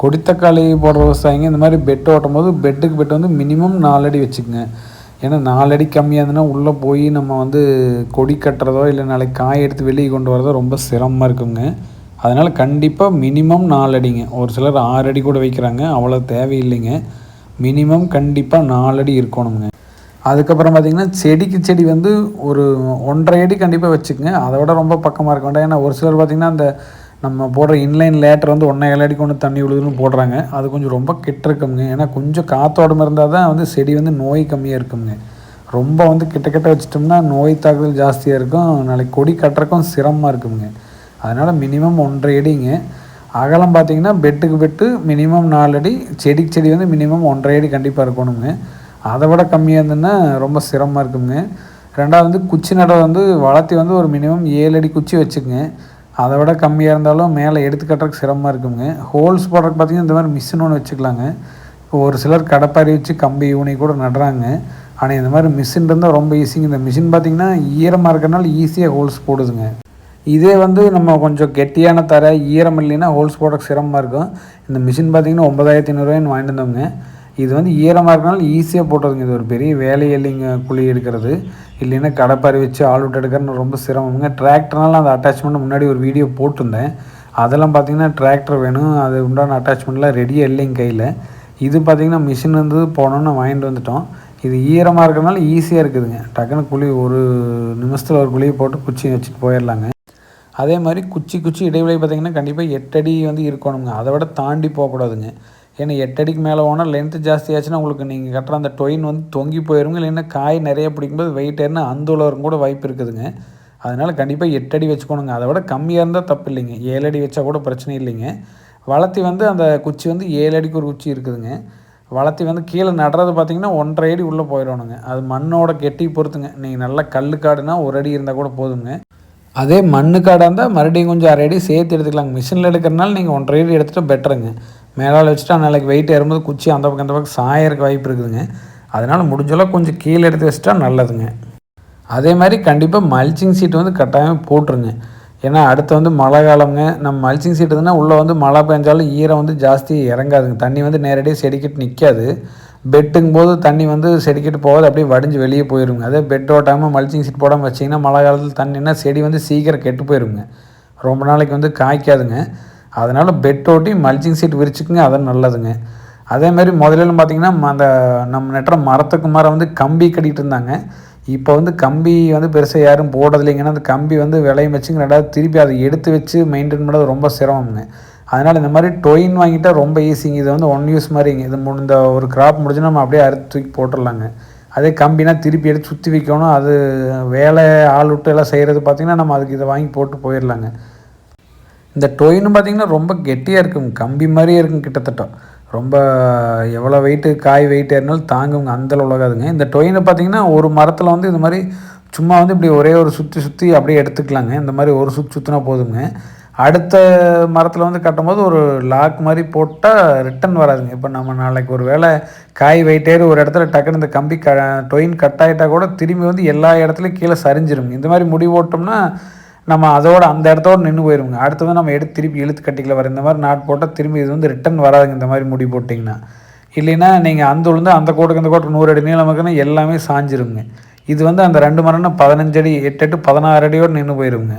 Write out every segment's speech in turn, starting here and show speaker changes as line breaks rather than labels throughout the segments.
கொடித்தக்காளி போடுற விவசாயிங்க இந்த மாதிரி பெட் ஓட்டும் போது பெட்டுக்கு பெட் வந்து மினிமம் நாலடி வச்சுக்கோங்க. ஏன்னா நாலடி கம்மியாக இருந்ததுன்னா உள்ளே போய் நம்ம வந்து கொடி கட்டுறதோ இல்லை நாளைக்கு காய் எடுத்து வெளியே கொண்டு வரதோ ரொம்ப சிரமமாக இருக்குங்க. அதனால் கண்டிப்பாக மினிமம் நாலடிங்க ஒரு சிலர் ஆறு அடி கூட வைக்கிறாங்க அவ்வளோ தேவையில்லைங்க. மினிமம் கண்டிப்பாக நாலடி இருக்கணுங்க. அதுக்கப்புறம் பார்த்திங்கன்னா செடிக்கு செடி வந்து ஒரு ஒன்றரை அடி கண்டிப்பாக வச்சுக்கோங்க. அதை விட ரொம்ப பக்கமாக இருக்க வேண்டாம். ஏன்னா ஒரு சிலர் பார்த்திங்கன்னா அந்த நம்ம போடுற இன்லைன் லேட்டர் வந்து ஒன்றை ஏழடிக்கு ஒன்று கொண்டு தண்ணி விழுதுன்னு போடுறாங்க. அது கொஞ்சம் ரொம்ப கிட்ட இருக்குங்க ஏன்னா கொஞ்சம் காத்தோட்டமாக இருந்தால் தான் வந்து செடி வந்து நோய் கம்மியாக இருக்குங்க. ரொம்ப வந்து கிட்ட கிட்ட வச்சிட்டோம்னா நோய் தாக்குதல் ஜாஸ்தியாக இருக்கும். நாளைக்கு கொடி கட்டுறக்கும் சிரமமாக இருக்குங்க. அதனால் மினிமம் ஒன்றரை அடிங்க. அகலம் பார்த்தீங்கன்னா பெட்டுக்கு பெட்டு மினிமம் நாலு அடி. செடிக்கு செடி வந்து மினிமம் ஒன்றரை அடி கண்டிப்பாக இருக்கணுங்க. அதை விட கம்மியாக இருந்ததுன்னா ரொம்ப சிரமமாக இருக்குங்க. ரெண்டாவது வந்து குச்சி நடை வந்து வளர்த்தி வந்து ஒரு மினிமம் ஏழு அடி குச்சி வச்சுக்கோங்க. அதை விட கம்மியாக இருந்தாலும் மேலே எடுத்து கட்டுறதுக்கு சிரமமாக இருக்குங்க. ஹோல்ஸ் போடுறதுக்கு பார்த்தீங்கன்னா இந்த மாதிரி மிஷின் ஒன்று வச்சுக்கலாங்க. இப்போ ஒரு சிலர் கடப்பாரி வச்சு கம்பி யூனி கூட நடுறாங்க. ஆனால் இந்த மாதிரி மிஷின் இருந்தால் ரொம்ப ஈஸிங்க இந்த மிஷின் பார்த்திங்கன்னா ஈரமாக இருக்கிறனால ஈஸியாக ஹோல்ஸ் போடுதுங்க. இதே வந்து நம்ம கொஞ்சம் கெட்டியான தர ஈரம் இல்லைன்னா ஹோல்ஸ் போடுறதுக்கு சிரமமாக இருக்கும். இந்த மிஷின் பார்த்திங்கன்னா ஒன்பதாயிரத்தி ஐநூறுரூவாயின்னு வாங்கிட்டு வந்தோங்க இது வந்து ஈரமாக இருக்கனால ஈஸியாக போட்டுருங்க. இது ஒரு பெரிய வேலை இல்லைங்க குழி எடுக்கிறது. இல்லைன்னா கடப்பாரி வச்சு ஆள் விட்டு ரொம்ப சிரமங்க. டிராக்டர்னால அந்த அட்டாச்மெண்ட் முன்னாடி ஒரு வீடியோ போட்டிருந்தேன். அதெல்லாம் பார்த்திங்கன்னா டிராக்டர் வேணும். அது உண்டான அட்டாச்மெண்ட்லாம் ரெடியாக இல்லைங்க கையில். இது பார்த்திங்கன்னா மிஷின் வந்து போனோன்னு வாங்கிட்டு வந்துட்டோம். இது ஈரமாக இருக்கிறனால ஈஸியாக இருக்குதுங்க. டக்குன்னு குழி ஒரு நிமிஷத்தில் ஒரு குழியை போட்டு குச்சி வச்சுட்டு போயிடலாங்க. அதே மாதிரி குச்சி குச்சி இடைவெளி பார்த்திங்கன்னா கண்டிப்பாக எட்டடி வந்து இருக்கணுங்க. அதை விட தாண்டி போகக்கூடாதுங்க. ஏன்னா எட்டடிக்கு மேலே போனால் லென்த்து ஜாஸ்தி ஆச்சுன்னா உங்களுக்கு நீங்கள் கட்டுற அந்த டொயின் வந்து தொங்கி போயிருங்க. இல்லைன்னா காய் நிறைய பிடிக்கும்போது வெயிட் ஏறினா அந்த உலகம் கூட வாய்ப்பு இருக்குதுங்க. அதனால் கண்டிப்பாக எட்டடி வச்சுக்கணுங்க. அதை விட கம்மியாக இருந்தால் தப்பு இல்லைங்க. ஏழு அடி வச்சா கூட பிரச்சனை இல்லைங்க. வளர்த்தி வந்து அந்த குச்சி வந்து ஏழு அடிக்கு ஒரு குச்சி இருக்குதுங்க. வளர்த்தி வந்து கீழே நடுறது பார்த்திங்கன்னா ஒன்றரை அடி உள்ளே போயிடணுங்க. அது மண்ணோட கெட்டி பொறுத்துங்க. நீங்கள் நல்லா கல் காடுனா ஒரு அடி இருந்தால் கூட போதுங்க. அதே மண்ணு காடாக இருந்தால் மறுபடியும் கொஞ்சம் அரை அடி சேர்த்து எடுத்துக்கலாங்க. மிஷினில் எடுக்கிறனால நீங்கள் ஒன்றரை அடி எடுத்துகிட்டு பெட்டருங்க மேலால் வச்சுட்டு நாளைக்கு வெயிட் ஏறும்போது குச்சி அந்த பக்கம் அந்த பக்கம் சாயறதுக்கு வாய்ப்பு இருக்குதுங்க. அதனால் முடிஞ்சளவு கொஞ்சம் கீழே எடுத்து வச்சுட்டா நல்லதுங்க. அதே மாதிரி கண்டிப்பாக மல்ச்சிங் சீட் வந்து கட்டாயம் போட்டுருங்க. ஏன்னா அடுத்து வந்து மழை காலம்ங்க. நம்ம மல்ச்சிங் சீட் இருந்தால் உள்ளே வந்து மழை பெஞ்சாலும் ஈரம் வந்து ஜாஸ்தி இறங்காதுங்க. தண்ணி வந்து நேரடியாக செடிக்கிட்டு நிற்காது பெட்டுங்கும் போது தண்ணி வந்து செடிக்கிட்டு போகாது. அப்படியே வடிஞ்சு வெளியே போயிருங்க. அதே பெட் ஓட்டாமல் மல்ச்சிங் சீட் போடாமல் வச்சிங்கன்னா மழை காலத்தில் தண்ணின்னா செடி வந்து சீக்கிரம் கெட்டு போயிருங்க. ரொம்ப நாளைக்கு வந்து காய்க்காதுங்க. அதனால் பெட் ஓட்டி மல்ச்சிங் சீட் விரிச்சுக்குங்க அதான் நல்லதுங்க. அதே மாதிரி முதல்ல பார்த்திங்கன்னா அந்த நம்ம நெட்டுற மரத்துக்கு மரம் வந்து கம்பி கட்டிகிட்டு இருந்தாங்க. இப்போ வந்து கம்பி வந்து பெருசாக யாரும் போடுறதில்லைங்கன்னா அந்த கம்பி வந்து விளையும் வச்சுங்க ரெண்டாவது திருப்பி அதை எடுத்து வச்சு மெயின்டைன் பண்ணுறது ரொம்ப சிரமங்க அதனால் இந்த மாதிரி டொயின் வாங்கிட்டால் ரொம்ப ஈஸிங்க இது வந்து ஒன் யூஸ் மாதிரிங்க. இது இந்த ஒரு கிராப் முடிஞ்சுன்னா நம்ம அப்படியே அறுத்து தூக்கி போட்டுடலாங்க. அதே கம்பினா திருப்பி எடுத்து சுற்றி வைக்கணும். அது வேலை ஆள் விட்டு எல்லாம் செய்கிறது பார்த்திங்கன்னா நம்ம அதுக்கு இதை வாங்கி போட்டு போயிடலாங்க. இந்த டொயின்னு பார்த்திங்கன்னா ரொம்ப கெட்டியாக இருக்கும். கம்பி மாதிரியே இருக்கும் கிட்டத்தட்ட. ரொம்ப எவ்வளோ வெயிட்டு காய் வெயிட் ஏறினாலும் தாங்குங்க. அந்த உலகாதுங்க. இந்த டொயினை பார்த்திங்கன்னா ஒரு மரத்தில் வந்து இது மாதிரி சும்மா வந்து இப்படி ஒரே ஒரு சுற்றி சுற்றி அப்படியே எடுத்துக்கலாங்க. இந்த மாதிரி ஒரு சுற்றி சுற்றினா போதுங்க. அடுத்த மரத்தில் வந்து கட்டும்போது ஒரு லாக் மாதிரி போட்டால் ரிட்டன் வராதுங்க. இப்போ நம்ம நாளைக்கு ஒரு வேளை காய் வெயிட்டேறி ஒரு இடத்துல டக்குன்னு இந்த கம்பி க டொயின் கட் ஆகிட்டா கூட திரும்பி வந்து எல்லா இடத்துலையும் கீழே சரிஞ்சிருங்க. இந்த மாதிரி முடி போட்டோம்னா நம்ம அதோட அந்த இடத்தோட நின்று போயிருவோங்க. அடுத்து வந்து நம்ம எடுத்து திருப்பி இழுத்து கட்டிக்கல வர இந்த மாதிரி நாட் போட்டால் திரும்பி இது வந்து ரிட்டன் வராதுங்க இந்த மாதிரி முடி போட்டிங்கன்னா. இல்லைன்னா நீங்கள் அந்த உளுந்து அந்த கோட்டுக்கு அந்த கோட்டுக்கு நூறு அடி நீளம் எல்லாமே சாஞ்சிருங்க. இது வந்து அந்த ரெண்டு மரம்னா பதினஞ்சு அடி எட்டு எட்டு பதினாறு அடியோடு நின்று போயிருங்க.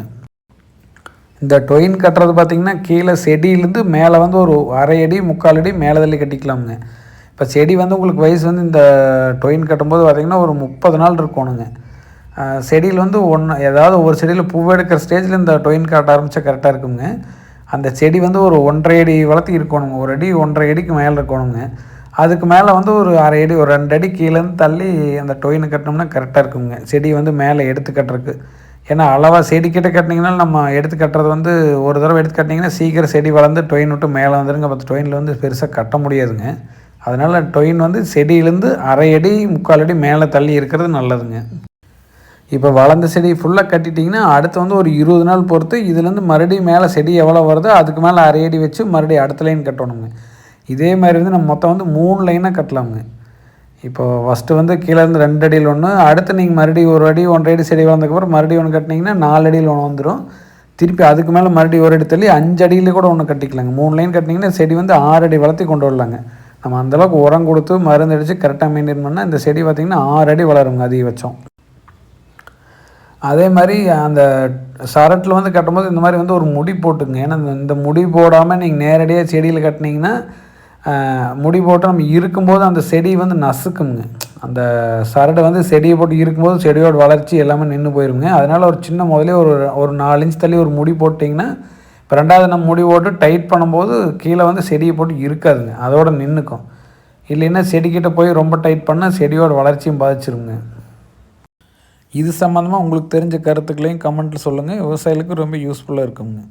இந்த டொயின் கட்டுறது பார்த்திங்கன்னா கீழே செடியிலேருந்து மேலே வந்து ஒரு அரை அடி முக்கால் அடி மேலே தள்ளி கட்டிக்கலாமுங்க. இப்போ செடி வந்து உங்களுக்கு வயசு வந்து இந்த டொயின் கட்டும்போது பார்த்திங்கன்னா ஒரு முப்பது நாள் இருக்கணுங்க. செடியில் வந்து ஒன்று ஏதாவது ஒரு செடியில் பூ எடுக்கிற ஸ்டேஜில் இந்த டொயின் காட்ட ஆரம்பித்தா கரெக்டாக இருக்குங்க. அந்த செடி வந்து ஒரு ஒன்றரை அடி வளர்த்து இருக்கணுங்க. ஒரு அடி ஒன்றரை அடிக்கு மேலே இருக்கணுங்க. அதுக்கு மேலே வந்து ஒரு அரை அடி ஒரு ரெண்டு அடி கீழேருந்து தள்ளி அந்த டொயினை கட்டினோம்னா கரெக்டாக இருக்குங்க. செடி வந்து மேலே எடுத்து கட்டுறதுக்கு. ஏன்னா அளவாக செடி கிட்ட கட்டினீங்கன்னா நம்ம எடுத்து கட்டுறது வந்து ஒரு தடவை எடுத்து கட்டினீங்கன்னா சீக்கிரம் செடி வளர்ந்து டொயின் விட்டு மேலே வந்துடுங்க பத்து டொயினில் வந்து பெருசாக கட்ட முடியாதுங்க. அதனால் டொயின் வந்து செடியிலேருந்து அரை அடி முக்கால் அடி மேலே தள்ளி இருக்கிறது நல்லதுங்க. இப்போ வளர்ந்த செடி ஃபுல்லாக கட்டிட்டிங்கன்னா அடுத்து வந்து ஒரு இருபது நாள் பொறுத்து இதுலேருந்து மறுபடியும் மேலே செடி எவ்வளோ வருதோ அதுக்கு மேலே அரை அடி வச்சு மறுபடியும் அடுத்த லைன் கட்டணுங்க. இதே மாதிரி வந்து நம்ம மொத்தம் வந்து மூணு லைனாக கட்டலாமுங்க இப்போ ஃபஸ்ட்டு வந்து கீழேருந்து ரெண்டு அடியில் ஒன்று அடுத்து நீங்கள் மறுபடியும் ஒரு அடி ஒன்றரை அடி செடி வளர்ந்ததுக்கப்புறம் மறுபடியும் ஒன்று கட்டினீங்கன்னா நாலு அடியில் ஒன்று வந்துடும் திருப்பி அதுக்கு மேலே மறுபடியும் ஒரு அடி தள்ளி அஞ்சு அடியில் கூட ஒன்று கட்டிக்கலாங்க. மூணு லைன் கட்டினீங்கன்னா செடி வந்து ஆறு அடி வளர்த்தி கொண்டு வரலாங்க. நம்ம அந்தளவுக்கு உரம் கொடுத்து மருந்து அடித்து கரெக்டாக மெயின்டைன் பண்ணால் இந்த செடி பார்த்திங்கன்னா ஆறு அடி வளருங்க அதிகபட்சம். அதே மாதிரி அந்த சரட்டில் வந்து கட்டும்போது இந்த மாதிரி வந்து ஒரு முடி போட்டுங்க ஏன்னா இந்த முடி போடாமல் நீங்கள் நேரடியாக செடியில் கட்டினீங்கன்னா முடி போட்டு நம்ம இருக்கும்போது அந்த செடி வந்து நசுக்குங்க. அந்த சரடு வந்து செடியை போட்டு இருக்கும்போது செடியோட வளர்ச்சி எல்லாமே நின்று போயிருங்க. அதனால் ஒரு சின்ன முதலே ஒரு ஒரு நாலு இன்ச் தள்ளி ஒரு முடி போட்டிங்கன்னா இப்போ ரெண்டாவது நம்ம முடி போட்டு டைட் பண்ணும்போது கீழே வந்து செடியை போட்டு இருக்காதுங்க. அதோட நின்றுக்கும் இல்லைன்னா செடிக்கிட்ட போய் ரொம்ப டைட் பண்ணால் செடியோட வளர்ச்சியும் பாதிச்சிருங்க. இது சம்மந்தமாக உங்களுக்கு தெரிஞ்ச கருத்துக்களையும் கமெண்ட்டில் சொல்லுங்கள் விவசாயிகளுக்கு ரொம்ப யூஸ்ஃபுல்லாக இருக்குங்க